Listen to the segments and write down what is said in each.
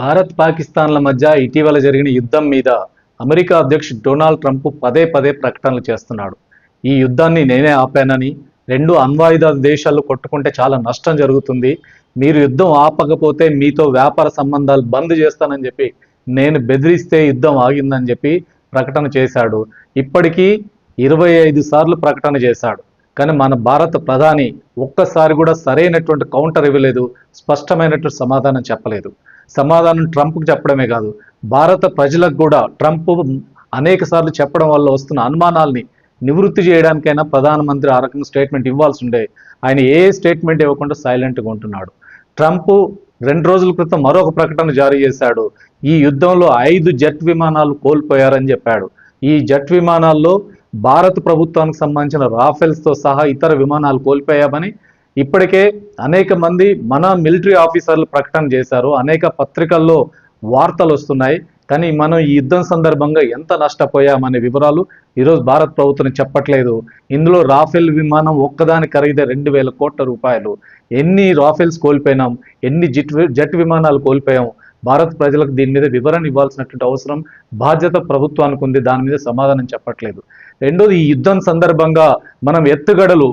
భారత్ పాకిస్తాన్ల మధ్య ఇటీవల జరిగిన యుద్ధం మీద అమెరికా అధ్యక్షుడు డొనాల్డ్ ట్రంప్ పదే పదే ప్రకటనలు చేస్తున్నాడు. ఈ యుద్ధాన్ని నేనే ఆపానని రెండు అణ్వాయుధ దేశాలు కొట్టుకుంటే చాలా నష్టం జరుగుతుంది. మీరు యుద్ధం ఆపకపోతే మీతో వ్యాపార సంబంధాలు బంద్ చేస్తానని చెప్పి నేను బెదిరిస్తే యుద్ధం ఆగిందని చెప్పి ప్రకటన చేశాడు. ఇప్పటికీ ఇరవై ఐదు సార్లు ప్రకటన చేశాడు. కానీ మన భారత ప్రధాని ఒక్కసారి కూడా సరైనటువంటి కౌంటర్ ఇవ్వలేదు స్పష్టమైనటువంటి సమాధానం చెప్పలేదు. సమాధానం ట్రంప్కి చెప్పడమే కాదు భారత ప్రజలకు కూడా ట్రంప్ అనేక సార్లు చెప్పడం వల్ల వస్తున్న అనుమానాల్ని నివృత్తి చేయడానికైనా ప్రధానమంత్రి ఆ రకంగా స్టేట్మెంట్ ఇవ్వాల్సి ఉండే ఆయన ఏ స్టేట్మెంట్ ఇవ్వకుండా సైలెంట్గా ఉంటున్నాడు. ట్రంప్ రెండు రోజుల క్రితం మరొక ప్రకటన జారీ చేశాడు ఈ యుద్ధంలో ఐదు జెట్ విమానాలు కోల్పోయారని చెప్పాడు. ఈ జెట్ విమానాల్లో భారత ప్రభుత్వానికి సంబంధించిన రాఫెల్స్తో సహా ఇతర విమానాలు కోల్పోయామని ఇప్పటికే అనేక మంది మన మిలిటరీ ఆఫీసర్లు ప్రకటన చేశారు. అనేక పత్రికల్లో వార్తలు వస్తున్నాయి. కానీ మనం ఈ యుద్ధం సందర్భంగా ఎంత నష్టపోయామనే వివరాలు ఈరోజు భారత ప్రభుత్వం చెప్పట్లేదు. ఇందులో రాఫెల్ విమానం ఒక్కదాని ఖరీదే రెండు వేల కోట్ల రూపాయలు. ఎన్ని రాఫెల్స్ కోల్పోయినాం? ఎన్ని జెట్ జెట్ విమానాలు కోల్పోయాం? భారత ప్రజలకు దీని మీద వివరణ ఇవ్వాల్సినటువంటి అవసరం బాధ్యత ప్రభుత్వానికి ఉంది. దాని మీద సమాధానం చెప్పట్లేదు. రెండోది ఈ యుద్ధం సందర్భంగా మనం ఎత్తుగడలు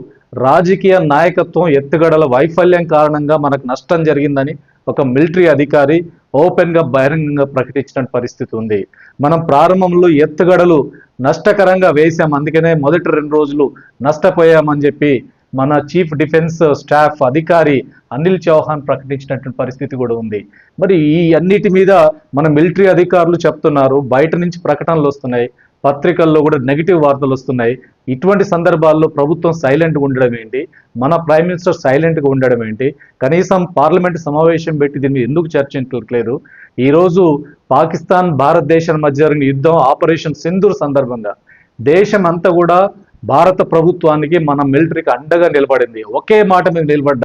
రాజకీయ నాయకత్వం ఎత్తుగడల వైఫల్యం కారణంగా మనకు నష్టం జరిగిందని ఒక మిలిటరీ అధికారి ఓపెన్గా బహిరంగంగా ప్రకటించిన పరిస్థితి ఉంది. మనం ప్రారంభంలో ఎత్తుగడలు నష్టకరంగా వేశాం. అందుకనే మొదటి రెండు రోజులు నష్టపోయామని చెప్పి మన చీఫ్ డిఫెన్స్ స్టాఫ్ అధికారి అనిల్ చౌహాన్ ప్రకటించినటువంటి పరిస్థితి కూడా ఉంది. మరి ఈ అన్నిటి మీద మన మిలిటరీ అధికారులు చెప్తున్నారు. బయట నుంచి ప్రకటనలు వస్తున్నాయి. పత్రికల్లో కూడా నెగిటివ్ వార్తలు వస్తున్నాయి. ఇటువంటి సందర్భాల్లో ప్రభుత్వం సైలెంట్గా ఉండడం ఏంటి? మన ప్రైమ్ మినిస్టర్ సైలెంట్గా ఉండడం ఏంటి? కనీసం పార్లమెంట్ సమావేశం పెట్టి దీన్ని ఎందుకు చర్చించట్లేదు? ఈరోజు పాకిస్తాన్ భారతదేశం మధ్య జరిగిన యుద్ధం ఆపరేషన్ సింధూర్ సందర్భంగా. దేశం అంతా కూడా భారత ప్రభుత్వానికి మన మిలిటరీకి అండగా నిలబడింది. ఒకే మాట మీద నిలబడ్డ